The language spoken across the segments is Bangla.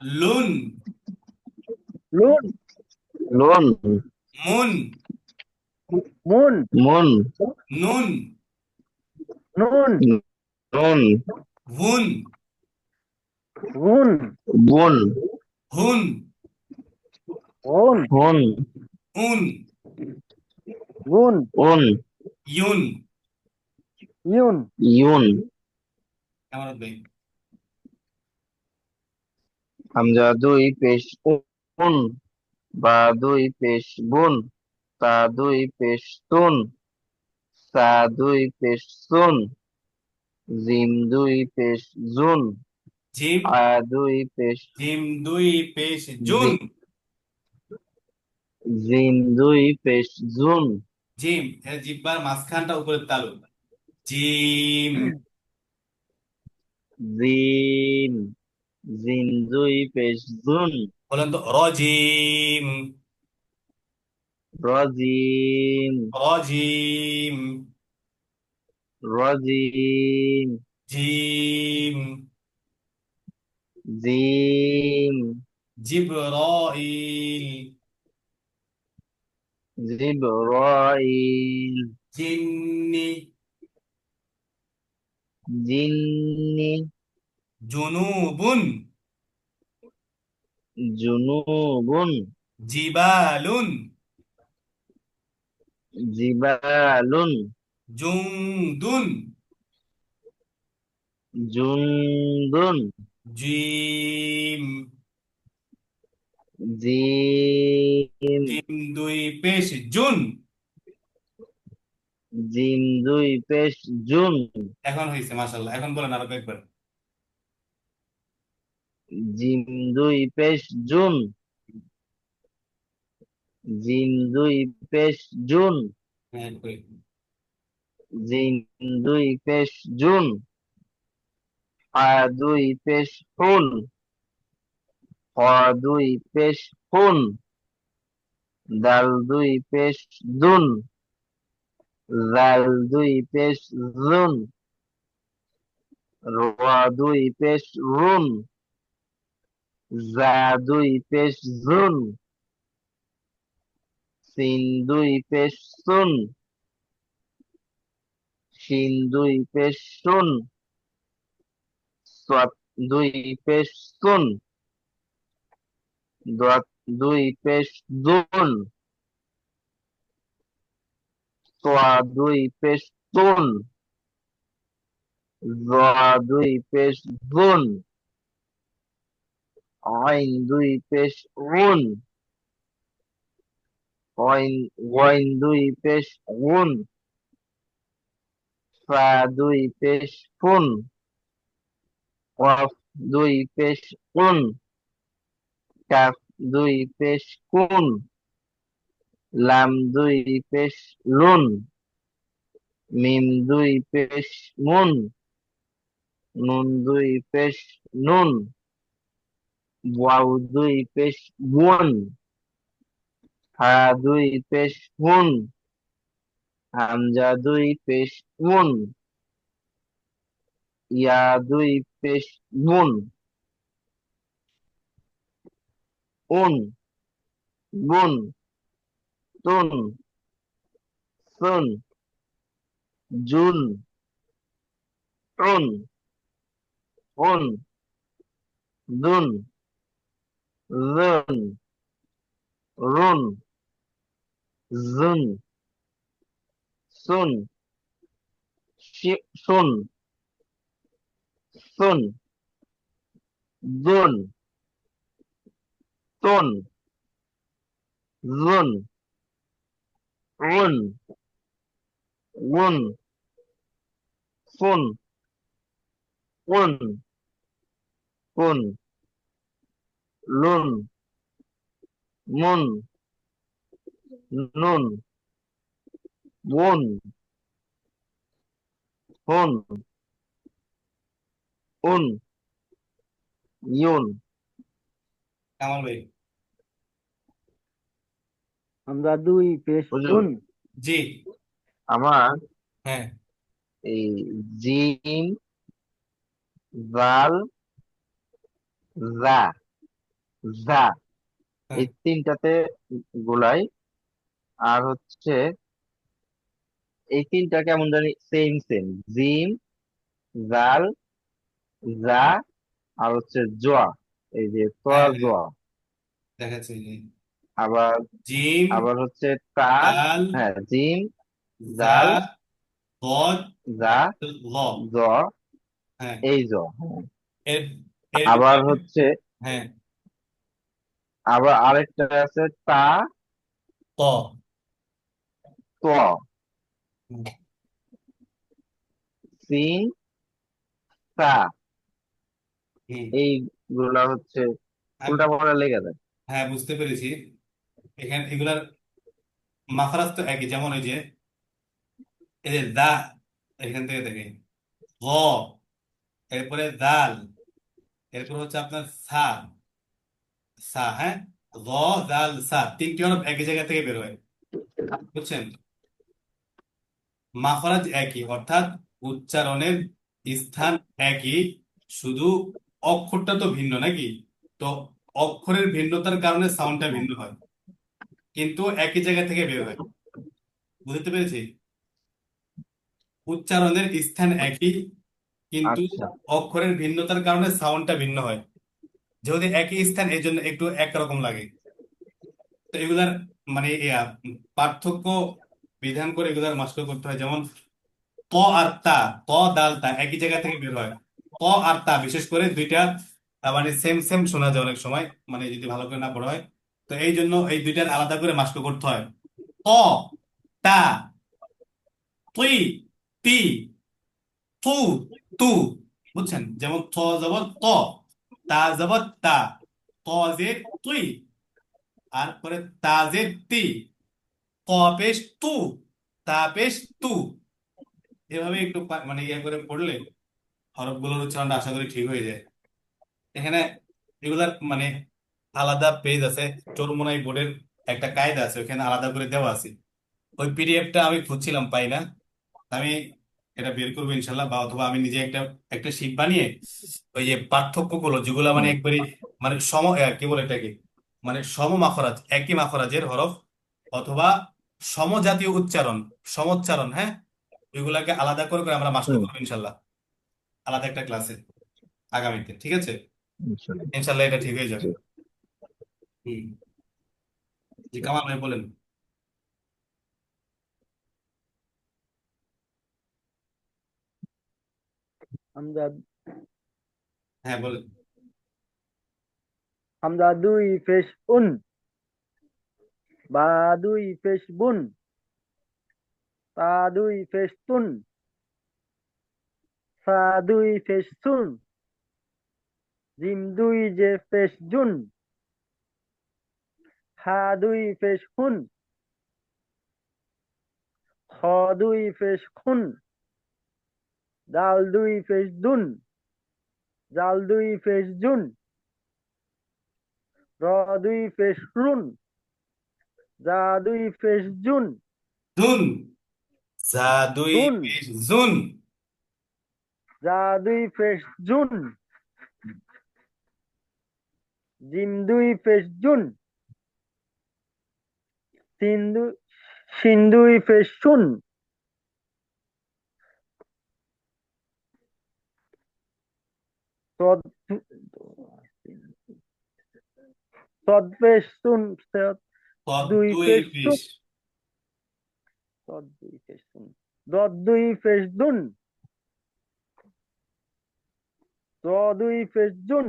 লুন। লুন। লোন। মুন। মুন। মন। নুন। নুন। নুন। ভুন। গুন বুন হুন ওন হুন উন। গুন উন। ইউন। ইউন। ইউন। কেমন ভাই হামজা দুই পেশ উন বা দুই পেশ বুন তা দুই পেশ তুন সা দুই পেশ সুন জিম দুই পেশ জুন জিম আ দুই পেশ জিম দুই পেশ জুন। জিম দুই পেশ জুন। জিম জিব্বার মাঝখানটা উপরে তালু জিম। জিম। জিম দুই পেশ জুন। বলেন তো রজিম। রজিম। রজিম। রজিম। জিম। জিম। জিবরাইল। জিবরাইল। জিন্নি। জিন্নি। জুনুবুন। জুনুবুন। জিবালুন। জিবালুন। জুংদুন জুনদুন জিম। জিম। জিম দুই পেশ জুন। জিম দুই পেশ জুন। এখন হয়েছে মাশাআল্লাহ। এখন বলেন আরও একবার জিম দুই পেশ জুন। জিম দুই পেশ জুন। হ্যাঁ। জিম দুই পেশ জুন। আ দুই পেশ হুন হ দুই পেশ হুন দাল দুই পেশ দুন। জাল দুই পেশ জুন। র দুই পেশ রুন। জা দুই পেশ জুন। সিন দুই পেশ সুন। শিন দুই পেশ শুন সাত দুই পেশ সুন। দত দুই পেশ দুন। তোয়া দুই পেশ তুন। জা দুই পেশ জুন আইন দুই পেশ উন। ওয়াইন ওয়াইন দুই পেশ উন। ফা দুই পেশ ফুন। কফ দুই পেশ কুন কাফ দুই পেশ কুন। লাম দুই পেশ লুন। মিম দুই পেশ মুন। নুন দুই পেশ নুন। দুই পেশ ওয়ান হা দুই পেশ হুন হামজা দুই পেশ উন ইয়া দুই পেশ গুন উন গুন তুন। সুন। জুন। টুন। উন দুন। জুন রুন জুন সুন শি- শুন সুন দুন তুন জুন উন উন ফুন উন কুন লুন মুন নুন বুন হুন উন ইউন। কামাল ভাই। আমরা দুই পেশ। দুন জি। আমার হ্যাঁ। এই জিম জাল জা যা হ্যাঁ। এই তিনটাতে গোলাই। আর হচ্ছে এই তিনটা কেমন জানি সেম সেম জিম জাল যা আর হচ্ছে জোয়া। এই যে তোয়া হ্যাঁ, হ্যাঁ। জোয়া। দেখাচ্ছি আবার জিম আবার হচ্ছে তা দাল হ্যাঁ জিম জাল গদ যা জ হ্যাঁ। এই জ আবার হচ্ছে হ্যাঁ। আবার আরেকটা আছে তা ত। ত। সিন হুম। এইগুলা হচ্ছে উল্টা পাল্টা লেগে যায়। হ্যাঁ বুঝতে পেরেছি। এখানে এগুলার মাখরাজ তো একই যেমন ওই যে এই যে দা এখান থেকে দেখে। গ এরপরে দাল এরপর হচ্ছে আপনার সা। সা হ্যাঁ? সা তিনটি হরফ একই জায়গা থেকে বের হয়। বুঝছেন? মাখরাজ একই অর্থাৎ উচ্চারণের স্থান একই শুধু অক্ষরটা তো ভিন্ন নাকি? তো অক্ষরের ভিন্নতার কারণে সাউন্ডটা ভিন্ন হয় কিন্তু একই জায়গা থেকে বের হয়। বুঝতে পেরেছি? উচ্চারণের স্থান একই কিন্তু আচ্ছা। অক্ষরের ভিন্নতার কারণে সাউন্ডটা ভিন্ন হয়। যেহেতু একই স্থান এই জন্য একটু একরকম লাগে। তো এগুলার মানে পার্থক্য বিধান করে এগুলার মাস্টার করতে হয়। যেমন ত আর তা ত দাল, তা একই জায়গা থেকে বের হয়। ত আর তা, বিশেষ করে দুইটা মানে সেম সেম শোনা যায় অনেক সময় মানে যদি ভালো করে না পড়া হয়। তো এই জন্য এই দুইটার আলাদা করে মাস্টার করতে হয়। ত তা, তুই, তি, তু তু, বুঝছেন? যেমন ত জবর ত। তা জবর তা ত তুই আর পরে তা তি ত পেশ তু তা পেশ তু। এভাবে একটু মানে ইয়ে করে পড়লে হরফগুলোর উচ্চারণটা আশা করি ঠিক হয়ে যায়। এখানে এগুলার মানে আলাদা পেজ আছে, চরমোনাই বোর্ডের একটা কায়দা আছে ওখানে আলাদা করে দেওয়া আছে। ওই পিডিএফটা আমি খুঁজছিলাম, পাই না। আমি এটা বের করব ইনশাল্লাহ বা অথবা আমি নিজে একটা একটা শীট বানিয়ে ওই যে পার্থক্যগুলো যেগুলো মানে একবারে মানে সম কি বলে এটাকে? মানে সম মাখরাজ একই মাখরাজের হরফ অথবা সমজাতীয় উচ্চারণ সমোচ্চারণ হ্যাঁ? ওইগুলাকে আলাদা করে করে আমরা মাস্টার করব ইনশাল্লাহ। আলাদা একটা ক্লাসে আগামীতে ঠিক আছে? ইনশাল্লাহ। ইনশাল্লাহ এটা ঠিক হয়ে যাবে। হুম জি কামাল ভাই বলেন। হামজা হ্যাঁ বলেন। হামজা দুই পেশ উন। বা দুই পেশ বুন। তা দুই পেশ তুন। সা দুই পেশ সুন। জিম দুই যে পেশ জুন। হা দুই পেশ হুন। খ দুই পেশ খুন। দাল দুই ফেস দুন জাল দুই ফেস জুন র দুই ফেস রুন জা দুই ফেস জুন দুন যা দুই। পেশ জুন জা দুই ফেস জুন জিম দুই ফেস জুন সিন দুই পেশ শুন পদ দুই দুই পেশ পেশ সদ দুই পেশ শুন দদ দুই পেশ দুন দ দুই পেশ জুন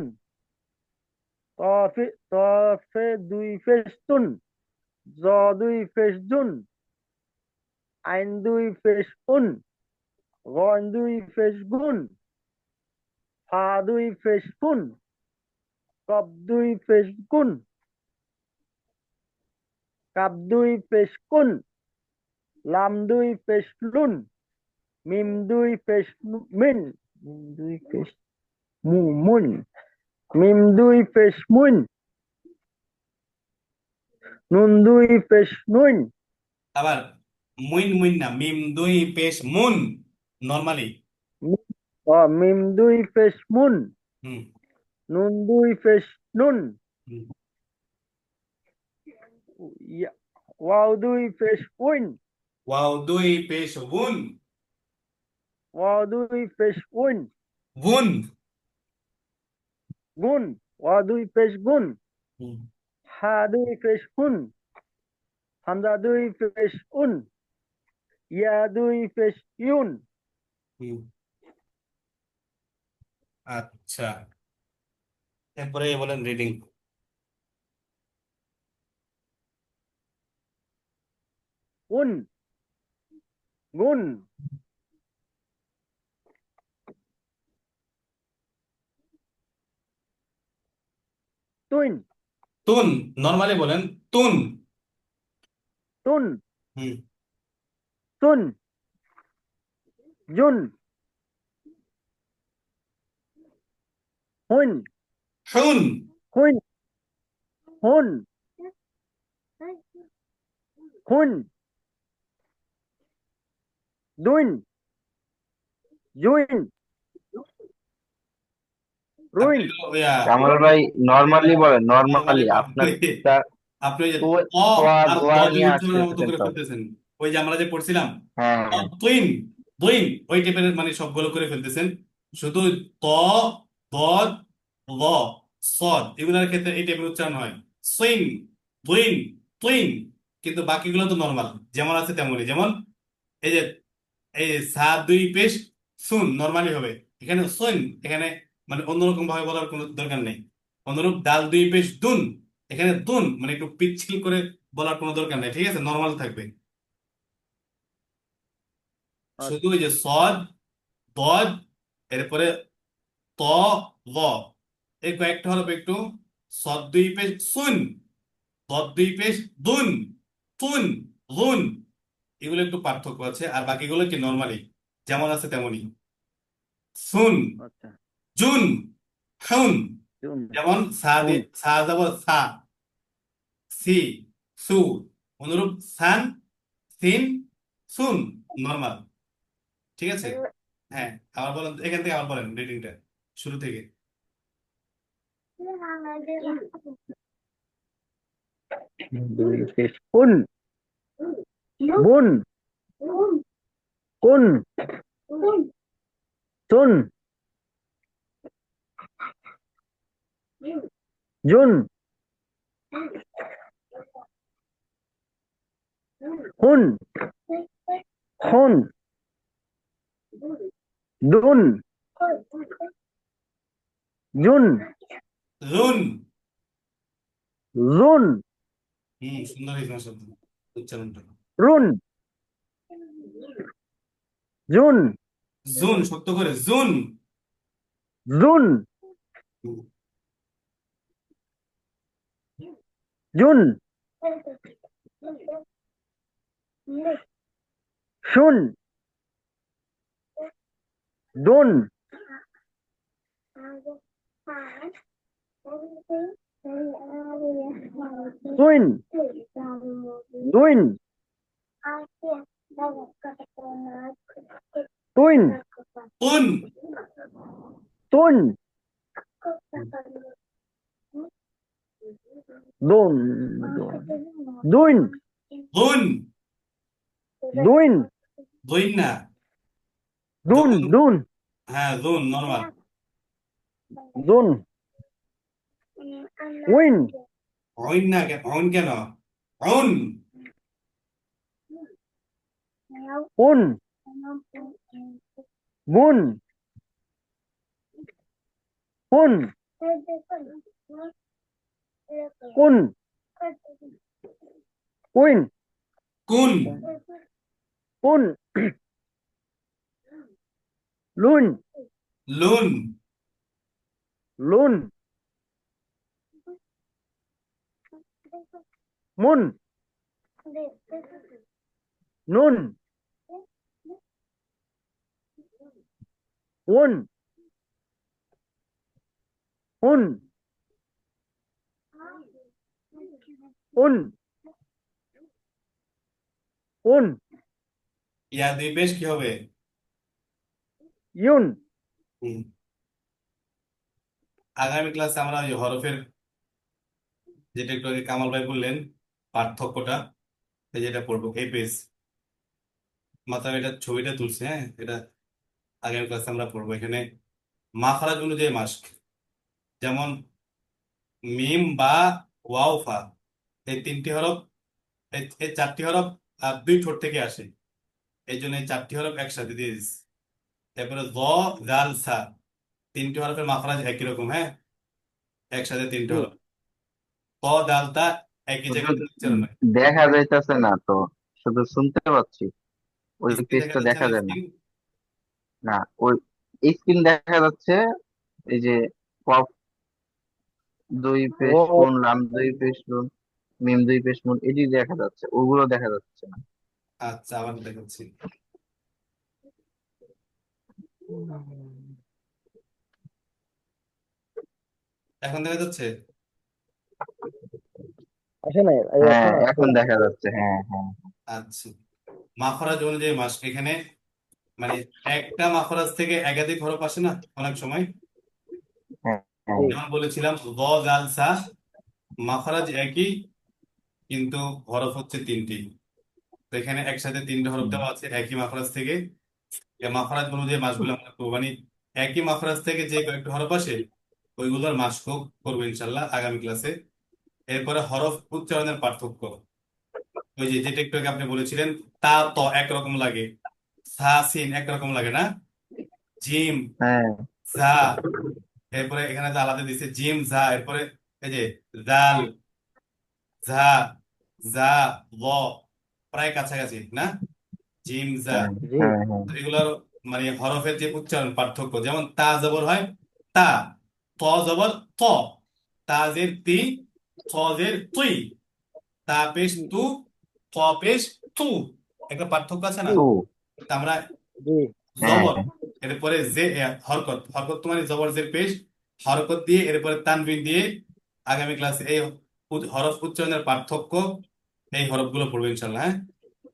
তফে তফে দুই পেশ তুন জ দুই আইন দুই গন পেশ গুন ফা দুই পেশ ফুন কব দুই পেশ গুন কাপ দুই কুন? লাম দুই পেশ লুন? মিম দুই নু- মিন? দুই পেশ মু, মুন? মিম দুই পেশ মুন? নুন দুই পেশ নুন? আবার মুইন মুইন না, মিম দুই পেশ মুন, নরমালি। ও মিম দুই পেশ মুন। নুন দুই পেশ নুন। ওয়াও দুই পেশ উইন। ওয়াও দুই পেশ বুন ওয়াও দুই পেশ উইন। বুন গুন ওয়াও দুই পেশ গুন। হা দুই পেশ হুন। হামজা দুই পেশ উন। ইয়া দুই পেশ ইউন। আচ্ছা। এরপরে বলেন রিডিং উন গুন তুইন তুন নর্মালি বলেন তুন। তুন। হুম। তুন। জুন। হুন। হুন। হুন। হুন। হুন। দুইন। জুইন। রুইন। কামাল ভাই নর্মালি বলেন নর্মালি আপনার আপনি ওই যে আমরা যে পড়ছিলাম। হ্যাঁ। তুইন দুইন। ওই টাইপের মানে সবগুলো করে ফেলতেছেন। শুধু ত ল সদ। এগুলোর ক্ষেত্রে এই টাইপের উচ্চারণ হয়। সুইন দুইন তুইন কিন্তু বাকিগুলো তো নর্মাল যেমন আছে তেমনই। যেমন এই যে এই সা দুই পেশ সুন নর্মালি হবে। এখানে সুন এখানে মানে অন্যরকম ভাবে বলার কোনো দরকার নেই। অনুরূপ ডাল দুই পেশ দুন। এখানে দুন মানে একটু পিচ্ছিল করে বলার কোনো দরকার নেই ঠিক আছে? নর্মাল থাকবে। শুধু ওই যে সদ দদ এরপরে ত ল এই কয়েকটা হলো একটু। সদ দুই পেশ সুন দদ দুই পেশ দুন। তুন লুন এগুলো একটু পার্থক্য আছে আর বাকিগুলো কি নর্মালি যেমন আছে তেমনই। সুন আচ্ছা। জুন। খুন যেমন সা সা যাব সা। সি সু। অনুরূপ সান সিন সুন নর্মাল। ঠিক আছে? হ্যাঁ আবার বলেন এখান থেকে আবার বলেন রিডিংটা শুরু থেকে দুই পেশ উন বুন কুন তুন জুন হুন হুন দুন জুন। জুন। জুন। হুম সুন্দর শব্দ উচ্চারণটা। রুন। জুন। জুন শক্ত করে জুন। জুন। জুন। শুন। দুন। তুইন দুইন তুইন তুন তুন দুন দুইন দুন দুইন দুইন না দুন দুন হ্যাঁ দুন দুন উইন। অইন না কেন অইন কেন? অন উন। বুন। হুন কুন। কুইন কুন। কুন লুন। লুন। লুন মুন নুন উন উন উন উন ইয়া দুই পেশ কি হবে ইউন হুম। আগামী ক্লাসে আমরা ওই হরফের যেটা একটু আগে কামাল ভাই বললেন, পার্থক্যটা যেটা পড়ব, এই পেজ মাথায় এটা ছবিটা তুলছি হ্যাঁ? এটা আগের ক্লাসে আমরা পড়ব। এখানে মাখরাজ অনুযায়ী মাস্ক যেমন মিম বা ওয়াও ফা, এই তিনটি হরফ, এই চারটি হরফ আর দুই ঠোঁট থেকে আসে। এই জন্য এই চারটি হরফ একসাথে দিয়ে দিচ্ছি এরপরে জ জাল সা। তিনটি হরফের মাখরাজ একই রকম হ্যাঁ? একসাথে তিনটি হরফ ক দাল তা একই জায়গায় উচ্চারণ হয়। দেখা যাইতেছে না তো শুধু শুনতে পাচ্ছি। ওই স্ক্রিন দেখা পেজটা যাচ্ছে দেখা যায় না। স্ক্রিন। না ওই স্ক্রিন দেখা যাচ্ছে এই যে কফ দুই পেশ কোন লাম দুই পেশ মিম দুই পেশ এটি দেখা যাচ্ছে ওগুলো দেখা যাচ্ছে না। আচ্ছা আবার দেখাচ্ছি। এখন দেখা যাচ্ছে? আসে নাই? হ্যাঁ এখন দেখা যাচ্ছে হ্যাঁ হ্যাঁ। আচ্ছা। মাখরাজ অনুযায়ী মাস্ক এখানে মানে একটা মাখরাজ থেকে একাধিক হরফ আসে না অনেক সময়? হ্যাঁ হ্যাঁ। যেমন বলেছিলাম জ জাল সা মাখরাজ একই কিন্তু হরফ হচ্ছে তিনটি। তো এখানে একসাথে তিনটে হরফ দেওয়া আছে একই মাখরাজ থেকে। এই মাখরাজ অনুযায়ী মাসগুলো আমরা মানে একই মাখরাজ থেকে যে কয়েকটা হরফ আসে ওইগুলোর মাস্ক করব ইনশাল্লাহ আগামী ক্লাসে এরপরে হরফ উচ্চারণের পার্থক্য। ওই যে যেটা একটু আগে আপনি বলেছিলেন তা ত একরকম লাগে। সা সিন একরকম লাগে না? জিম হ্যাঁ। এরপরে এখানে যে আলাদা দিছে জিম জা এরপরে এই যে জাল ঝা জা ল প্রায় কাছাকাছি না? জিম জা হ্যাঁ হ্যাঁ এগুলোর মানে হরফের যে উচ্চারণ পার্থক্য যেমন তা জবর হয় তা। ত জবর ত তা জের তি ত জের তুই তা পেশ তু ত পেশ তু একটা পার্থক্য আছে না আমরা জি জবর এরপরে যে এ, হরকত হরকত তো মানে জবর জের পেশ হরকত দিয়ে এরপরে তানবিন দিয়ে আগামী ক্লাসে এই হরফ উচ্চারণের পার্থক্য এই হরফগুলো পড়ব ইনশাল্লাহ হ্যাঁ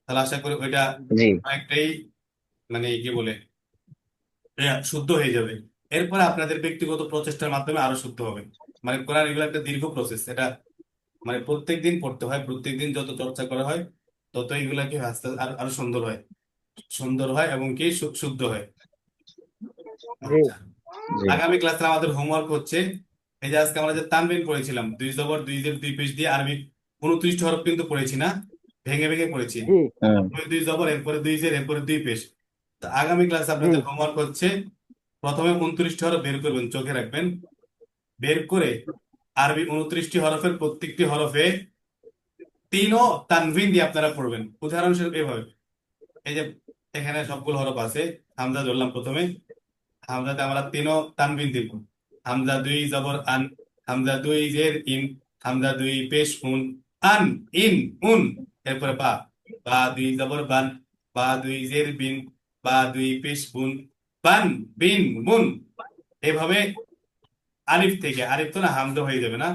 তাহলে আশা করি ওইটা জি অনেকটাই মানে কি বলে শুদ্ধ হয়ে যাবে এরপরে আপনাদের ব্যক্তিগত প্রচেষ্টার মাধ্যমে আরও শুদ্ধ হবে। মানে কোরআন এগুলো একটা দীর্ঘ প্রসেস এটা মানে প্রত্যেক দিন পড়তে হয় প্রত্যেক দিন যত চর্চা করা হয় তত এগুলা কি আস্তে আরও আরও সুন্দর হয়। সুন্দর হয় এবং কি শুদ্ধ হয়। আচ্ছা। আগামী ক্লাসে আমাদের হোমওয়ার্ক হচ্ছে এই যে আজকে আমরা যে তানবিন পড়েছিলাম দুই জবর দুই জের দুই পেশ দিয়ে আরবি উনত্রিশটি হরফ কিন্তু পড়েছি না ভেঙে ভেঙে পড়েছি। দুই জবর এরপরে দুই জের এরপরে দুই পেশ। তো আগামী ক্লাসে আপনাদের হোমওয়ার্ক হচ্ছে প্রথমে উনত্রিশটি হরফ বের করবেন, চোখে রাখবেন। বের করে আরবি উনত্রিশটি হরফের প্রত্যেকটি হরফে তিন ও তানভিন দিয়ে আপনারা পড়বেন। উদাহরণস্বরূপ এভাবে। এই যে এখানে সবগুলো হরফ আছে, হামজা ধরলাম প্রথমে। হামজাতে আমরা তিনও তানবিন দিব। হামজা দুই, জবর, আন। হামজা দুই, জের, ইন। হামজা দুই, পেশ, উন। আন, ইন, উন। এরপরে বা। বা দুই, জবর, বান। বা দুই, জের, বিন। বা দুই, পেশ, বুন। বান বিন বুন এভাবে আলিফ থেকে আলিফ তো না হামজা হয়ে যাবে না?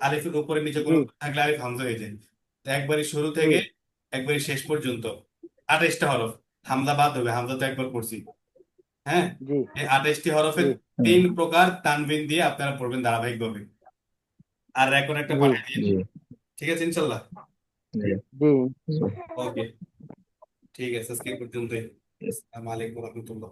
আলিফের উপরে নিচে কোনো থাকলে আলিফ হামজা হয়ে যায়। তো একবারে শুরু থেকে একবারে শেষ পর্যন্ত। আঠাইশটা হরফ। হামজা বাদ হবে হামজা তো একবার পড়ছি। হ্যাঁ? এই আঠাইশটি হরফের তিন প্রকার তানবিন দিয়ে আপনারা পড়বেন ধারাবাহিকভাবে। আর এখন একটা পাঠিয়ে দিন ঠিক আছে ইনশাল্লাহ? ওকে ঠিক আছে আজকে এই পর্যন্তই। আসসালামু আলাইকুম রহমতুল্লাহ।